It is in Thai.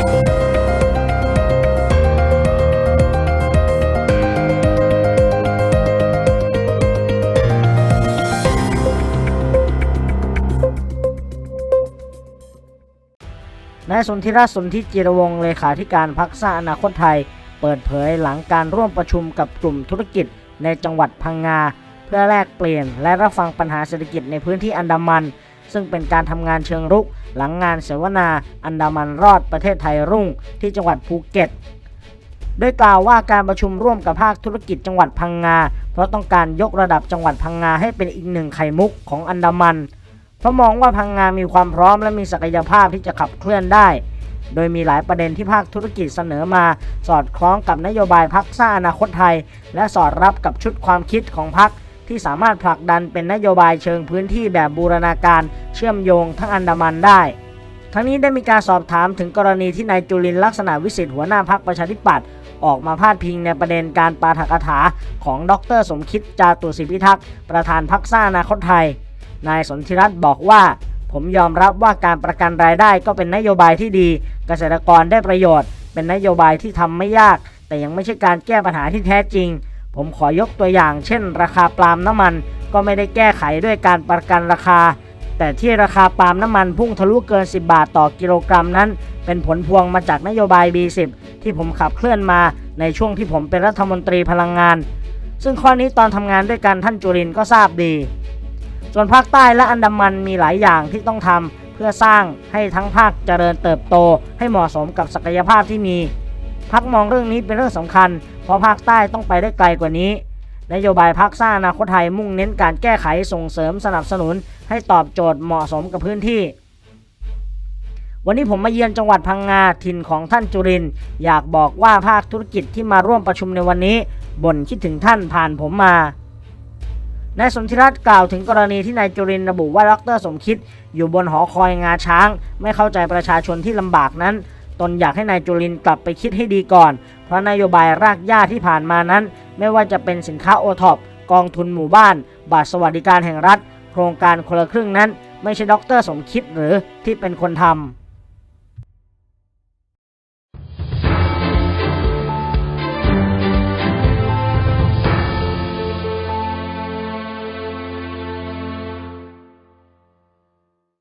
นายสนธิรัตน์สนธิจิรวงศ์เลขาธิการพักสร้างอนาคตไทย เปิดเผยหลังการร่วมประชุมกับกลุ่มธุรกิจในจังหวัดพังงา เพื่อแลกเปลี่ยนและรับฟังปัญหาเศรษฐกิจในพื้นที่อันดามัน ซึ่งเป็นการทำงานเชิงรุก หลังงานเสวนาอันดามันรอดประเทศไทยรุ่งที่จังหวัดภูเก็ตโดยกล่าวว่าการประชุมร่วมกับภาคธุรกิจจังหวัดพังงา เพราะต้องการยกระดับจังหวัดพังงาให้เป็นอีกหนึ่งไข่มุกของอันดามัน เพราะมองว่าพังงามีความพร้อมและมีศักยภาพที่จะขับเคลื่อนได้ โดยมีหลายประเด็นที่ภาคธุรกิจเสนอมาสอดคล้องกับนโยบายพักสร้างอนาคตไทย และสอดรับกับชุดความคิดของพัก ที่สามารถผลักดันเป็นนโยบายเชิงพื้นที่แบบบูรณาการเชื่อมโยงทั้งอันดามันได้ ทั้งนี้ได้มีการสอบถามถึงกรณีที่นายจุลินลักษณะวิสิทธิ์หัวหน้าพักประชาธิปัตย์ออกมาพาดพิงในประเด็นการปาฐกถาของดรสมคิดจาตุศรีพิทักษ์ประธานพักสร้างอนาคตไทย นายสนธิรัตน์บอกว่า ผมยอมรับว่าการประกันรายได้ก็เป็นนโยบายที่ดี เกษตรกรได้ประโยชน์ เป็นนโยบายที่ทำไม่ยาก แต่ยังไม่ใช่การแก้ปัญหาที่แท้จริง ผมขอยกตัวอย่างเช่น ราคาปาล์มน้ำมันก็ไม่ได้แก้ไขด้วยการประกันราคา แต่ที่ราคาปาล์มน้ำมันพุ่งทะลุเกิน 10 บาทต่อกิโลกรัมนั้น เป็นผลพวงมาจากนโยบาย B10 ที่ผมขับเคลื่อนมาในช่วงที่ผมเป็นรัฐมนตรีพลังงาน ซึ่งข้อนี้ตอนทำงานด้วยกันท่านจุรินก็ทราบดี ส่วนภาคใต้และอันดามันมีหลายอย่างที่ต้องทำเพื่อสร้างให้ทั้งภาคเจริญเติบโตให้เหมาะสมกับศักยภาพที่มี พักมองเรื่องนี้เป็นเรื่องสำคัญ เพราะภาคใต้ต้องไปได้ไกลกว่านี้ นโยบายพักสร้างอนาคตไทยมุ่งเน้นการแก้ไขส่งเสริมสนับสนุน ให้ตอบโจทย์เหมาะสมกับพื้นที่ วันนี้ผมมาเยือนจังหวัดพังงาถิ่นของท่านจุริน อยากบอกว่าภาคธุรกิจที่มาร่วมประชุมในวันนี้บ่นคิดถึงท่านผ่านผมมานายสนธิรัตน์กล่าวถึงกรณีที่นายจุรินทร์ระบุว่าดรสมคิด อยู่บนหอคอยงาช้าง ไม่เข้าใจประชาชนที่ลำบากนั้น ตนอยากให้นายจุรินกลับไปคิดให้ดีก่อน เพราะนโยบายรากหญ้าที่ผ่านมานั้น ไม่ว่าจะเป็นสินค้าโอท็อปกองทุนหมู่บ้าน บัตรสวัสดิการแห่งรัฐ โครงการคนละครึ่งนั้น ไม่ใช่ดรสมคิดหรือที่เป็นคนทำ